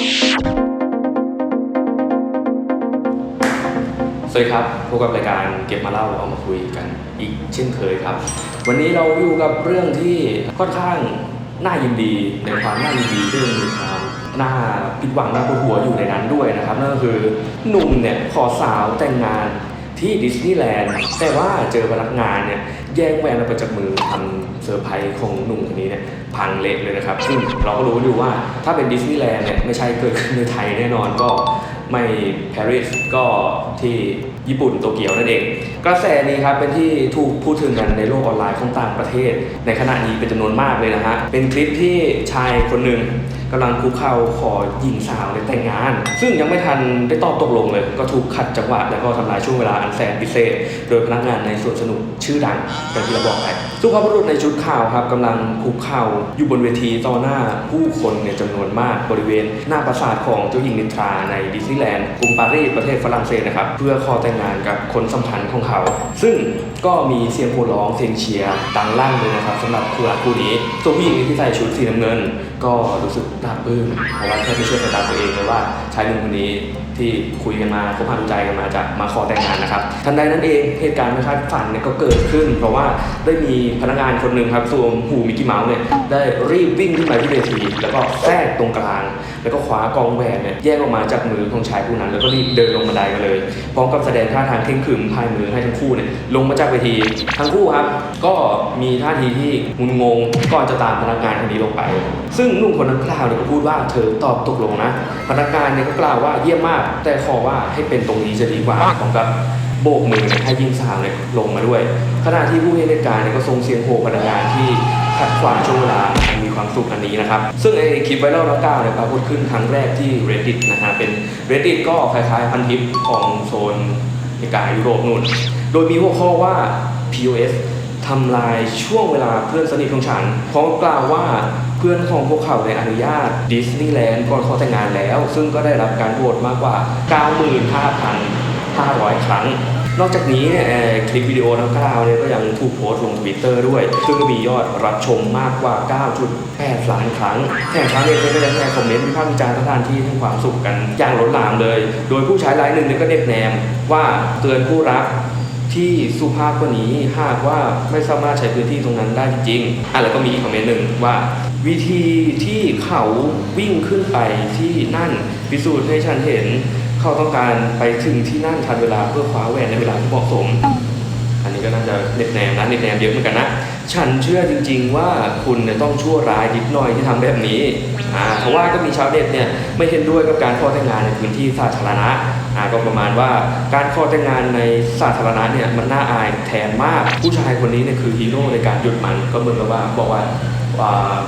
สวัสดีครับพบกับรายการเก็บมาเล่าเอามาคุยกันอีกเช่นเคยครับ วันนี้เราอยู่กับเรื่องที่ค่อนข้างน่ายินดีในความน่ายินดีเรื่องมีความน่าผิดหวังน่าปวดหัวอยู่ในนั้นด้วยนะครับนั่นก็คือหนุ่มเนี่ยขอสาวแต่งงานที่ดิสนีย์แลนด์แต่ว่าเจอพนักงานเนี่ย แย่งแหวนเอาไปจากมือทำเซอร์ไพรส์ของหนุ่มคนนี้เนี่ยพังเละเลยนะครับ ซึ่งเราก็รู้อยู่ว่าถ้าเป็นดิสนีย์แลนด์เนี่ยไม่ใช่เกิดขึ้นในไทยแน่นอนก็ไม่ปารีสก็ที่ญี่ปุ่นโตเกียวนั่นเอง กระแสนี้ครับเป็นที่ถูกพูดถึงกันในโลกออนไลน์ของต่างประเทศ ในขณะนี้เป็นจำนวนมากเลยนะฮะเป็นคลิปที่ชายคนหนึ่ง กำลังคุกเข่าขอหญิงสาวในแต่งงาน ซึ่งยังไม่ทันได้ตอบตกลงเลย ก็ถูกขัดจังหวะแล้วก็ทำลายช่วงเวลาอันแสนพิเศษ โดยพนักงานในสวนสนุกชื่อดังอย่างที่เราบอกไปสุภาพบุรุษในชุดขาวครับกำลังคุกเข่าอยู่บนเวทีต่อหน้าผู้คนเนี่ยจำนวนมากบริเวณ หน้าปราสาทของเจ้าหญิงนิทราในดิสนีย์แลนด์กรุงปารีสประเทศฝรั่งเศสนะครับเพื่อขอแต่งงานกับคนสำคัญของเขา ซึ่งก็มีเสียงโห่ร้องเสียงเชียร์ดังลั่นเลยนะครับสำหรับคู่รักคู่นี้ส่วผู้หญิงที่ใส่ชุดสีน้ำเงิน ก็รู้สึกปลาปลื้มเพราะว่าแค่ไม่เชื่อสาตาตัวเองเลยว่าชายหนุ่มคนนี้ที่คุยกันมาคบหาดูใจกันมาจะมาขอแต่งงานนะครับทันใดนั้นเองเหตุการณ์ไม่คาดฝันเนี่ยก็เกิดขึ้น เพราะว่าได้มีพนักงานคนหนึ่งครับสวมหูมิกกี้เมาส์เนี่ยได้รีบวิ่งขึ้นไปที่เวทีแล้วก็แทรกตรงกลาง แล้วก็คว้ากองแหวนเนี่ยแย่งออกมาจากมือของชายผู้นั้น แล้วก็รีบเดินลงบันไดมาเลยพร้อมกับแสดงท่าทางเข่งขรึมพายมือให้ทั้งคู่เนี่ยลงมาจากเวทีทั้งคู่ครับก็มีท่าทีที่งุนงงก่อนจะตามพนักงานคนนี้ลงไป ซึ่งหนุ่มคนนั้นกล่าวเนี่ยก็พูดว่าเธอตอบตกลงนะ พนักงานเนี่ยก็กล่าวว่าเยี่ยมมาก แต่ขอว่าให้เป็นตรงนี้จะดีกว่าพร้อมกับโบกมือให้ยิงสาวเนี่ยลงมาด้วย ขณะที่ผู้เห็นเหตุการณ์เนี่ยก็ส่งเสียงโห่พนักงานที่ขัดขวางช่วงเวลาอันมีความสุขอันนี้นะครับ ซึ่งไอ้คลิปไวรัลดังกล่าวเนี่ยปรากฏขึ้นครั้งแรกที่ Reddit นะฮะเป็น Reddit ก็คล้ายๆพันทิปของโซนอเมริกายุโรปนู่น โดยมีหัวข้อว่า POS ทำลายช่วงเวลาเพื่อนสนิทของฉันพร้อมกล่าวว่าเพื่อนของพวกเขาได้อนุญาตดิสนีย์แลนด์ก่อนเขาแต่งงานแล้ว ซึ่งก็ได้รับการโหวตมากกว่า 95,500 ครั้งนอกจากนี้เนี่ยคลิปวิดีโอดังกล่าวเนี่ยก็ยังถูกโพสต์ลงทวิตเตอร์ด้วย ซึ่งก็มียอดรับชมมากกว่า 9.8 ล้านครั้งแถมชาวเน็ตก็ยังแชร์คอมเมนต์วิพากษ์วิจารณ์สถานที่ให้ความสุขกัน อย่างล้นหลามเลย โดยผู้ใช้รายหนึ่งเนี่ยก็เน็บแนมว่าเตือนผู้รัก ที่สุภาพกว่านี้หากว่าไม่สามารถใช้พื้นที่ตรงนั้นได้จริงๆอะแล้วก็มีคอมเมนต์หนึ่งว่า วิธีที่เขาวิ่งขึ้นไปที่นั่นพิสูจน์ให้ฉันเห็น เขาต้องการไปถึงที่นั่นทันเวลาเพื่อคว้าแหวนในเวลาที่เหมาะสม อันนี้ก็น่าจะเน็ตแนมนะเน็ตแนมเยอะเหมือนกันนะ ฉันเชื่อจริง ๆ ว่าคุณเนี่ยต้องชั่วร้ายนิดหน่อยที่ทำแบบนี้ เพราะว่าก็มีชาวเน็ตเนี่ยไม่เห็นด้วยกับการขอแต่งงานในพื้นที่สาธารณะก็ประมาณว่าการขอแต่งงานในสาธารณะเนี่ยมันน่าอายแทนมากผู้ชายคนนี้เนี่ยคือฮีโร่ในการหยุดมันก็เหมือนกับว่าบอกว่า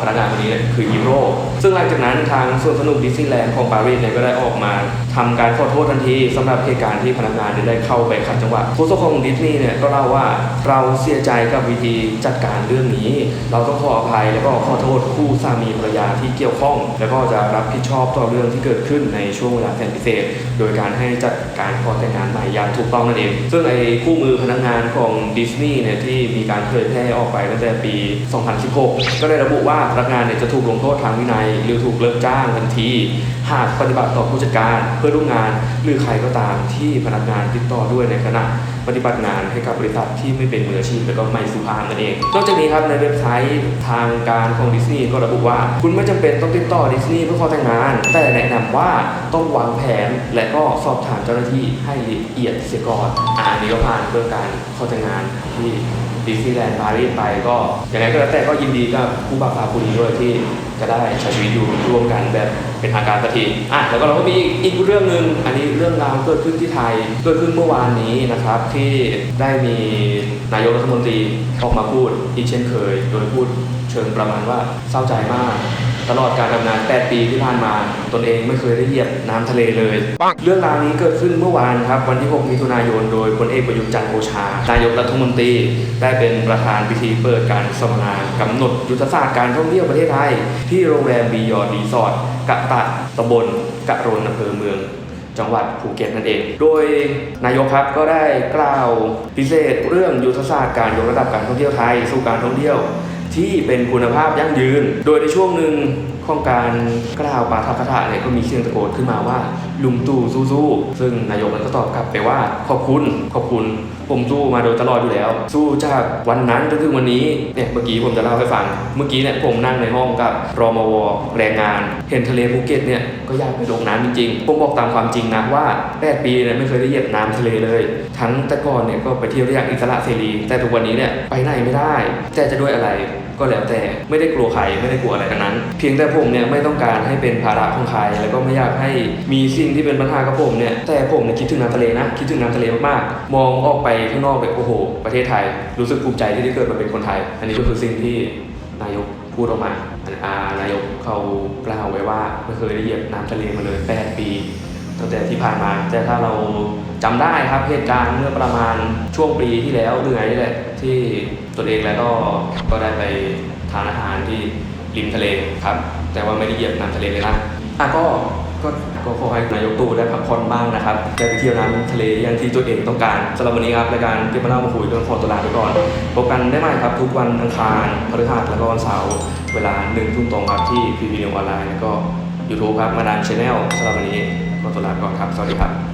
พนักงานคนนี้เนี่ยคือฮีโร่ซึ่งหลังจากนั้นทางสวนสนุกดิสนีย์แลนด์ของปารีสเนี่ยก็ได้ออกมาทำการขอโทษทันทีสำหรับเหตุการณ์ที่พนักงานเนี่ยได้เข้าไปขัดจังหวะผู้สของดิสนีย์เนี่ยก็เล่าว่าเราเสียใจกับวิธีจัดการเรื่องนี้ เราต้องขออภัยแล้วก็ขอโทษคู่สามีภรรยาที่เกี่ยวข้อง แล้วก็จะรับผิดชอบต่อเรื่องที่เกิดขึ้นในช่วงเวลาแสนพิเศษ โดยการให้จัดการขอแต่งงานใหม่อย่างถูกต้องนั่นเอง ซึ่งไอ้คู่มือพนักงานของดิสนีย์เนี่ยที่มีการเผยแพร่ออกไปตั้งแต่ปี 2016 ก็ได้ระบุว่าพนักงานเนี่ยจะถูกลงโทษทางวินัย หรือถูกเลิกจ้างทันที หากปฏิบัติต่อผู้จัดการเพื่อร่วมงาน หรือใครก็ตามที่พนักงานติดต่อด้วยในขณะปฏิบัติงานให้กับบริษัทที่ไม่เป็นมืออาชีพและก็ไม่สุภาพนั่นเอง นอกจากนี้ครับในเว็บไซต์ทางการของดิสนีย์ก็ระบุว่า คุณไม่จำเป็นต้องติดต่อดิสนีย์เพื่อขอแต่งงาน แต่แนะนำว่าต้องวางแผนและก็สอบถามเจ้าหน้าที่ให้ละเอียดเสียก่อนอ่าอันนี้ก็ผ่านเรื่องการขอแต่งงานที่ ดิสนีย์แลนด์ปารีสไปก็ยังไงก็แล้วแต่ก็ยินดีกับผู้บ่าวสาวคู่นี้ด้วยที่จะได้ใช้ชีวิตอยู่ร่วมกันแบบเป็นทางการสักทีอะแล้วก็เราก็มีอีกเรื่องหนึ่งอันนี้เรื่องราวเกิดขึ้นที่ไทยเกิดขึ้นเมื่อวานนี้นะครับที่ได้มีนายกรัฐมนตรีออกมาพูดอีกเช่นเคย โดยพูดเชิงประมาณว่าเศร้าใจมาก ตลอดการทำงาน 8 ปีที่ผ่านมาตนเองไม่เคยได้เหยียบน้ำทะเลเลย เรื่องราวนี้เกิดขึ้นเมื่อวานครับ วันที่ 6 มิถุนายน โดยพลเอกประยุทธ์จันทร์โอชานายกรัฐมนตรี ได้เป็นประธานพิธีเปิดการสัมมนากำหนดยุทธศาสตร์การท่องเที่ยวประเทศไทย ที่โรงแรมบียอดรีสอร์ทกะตะตำบลกะโรนอำเภอเมืองจังหวัดภูเก็ตนั่นเอง โดยนายกครับก็ได้กล่าวพิเศษเรื่องยุทธศาสตร์การยกระดับการท่องเที่ยวไทยสู่การท่องเที่ยว ที่เป็นคุณภาพยั่งยืน โดยในช่วงหนึ่ง ของการกล่าวปาฐกถาเนี่ยก็มีเสียงตะโกนขึ้นมาว่า ลุงตู่สู้ๆซึ่งนายกนั้นก็ตอบกลับไปว่าขอบคุณขอบคุณผมสู้มาโดยตลอดอยู่แล้ว สู้จากวันนั้นจนถึงวันนี้เนี่ยเมื่อกี้ผมจะเล่าให้ฟัง เมื่อกี้เนี่ยผมนั่งในห้องกับรมวแรงงาน เห็นทะเลภูเก็ตเนี่ยก็อยากไปลงน้ำจริงๆผมบอกตามความจริงนะว่า8ปีเนี่ยไม่เคยได้เหยียบน้ำทะเลเลย ทั้งแต่ก่อนเนี่ยก็ไปเที่ยวได้อย่างอิสระเสรี แต่ทุกวันนี้เนี่ยไปไหนไม่ได้แต่จะด้วยอะไร ก็แล้วแต่ไม่ได้กลัวใครไม่ได้กลัวอะไรทั้งนั้น เพียงแต่ผมเนี่ยไม่ต้องการให้เป็นภาระของใครแล้วก็ไม่อยากให้มีสิ่งที่เป็นปัญหากับผมเนี่ยแต่ผมเนี่ยคิดถึงน้ำทะเลนะคิดถึงน้ำทะเลมากๆมองออกไปข้างนอกแบบโอ้โห ประเทศไทย รู้สึกภูมิใจที่ได้เกิดมาเป็นคนไทย อันนี้ก็คือสิ่งที่นายกพูดออกมาอันอานายกเขากล่าวไว้ว่าไม่เคยได้เหยียบน้ำทะเลมาเลย 8 ปี ตั้งแต่ที่ผ่านมา แต่ถ้าเราจำได้ครับเหตุการณ์เมื่อประมาณช่วงปีที่แล้วหรือไงนี่แหละที่ตัวเองแล้วก็ก็ได้ไปทานอาหารที่ริมทะเลครับ แต่ว่าไม่ได้เหยียบน้ำทะเลเลยนะอะก็ก็ก็ขอให้นายกตู่ได้พักผ่อนบ้างนะครับได้ไปเที่ยวน้ำทะเลอย่างที่ตัวเองต้องการสำหรับวันนี้ครับรายการเก็บมาเล่ามาคุยต้องขอตัวลาไปก่อนพบกันได้ใหม่ครับ ทุกวันอังคารพฤหัสแล้วก็วันเสาร์เวลาหนึ่งทุ่มตรงครับที่พีพีนิวออนไลน์แล้วก็ YouTube ครับมาดามชาแนลสำหรับวันนี้ ขอตัวลาก่อนครับสวัสดีครับ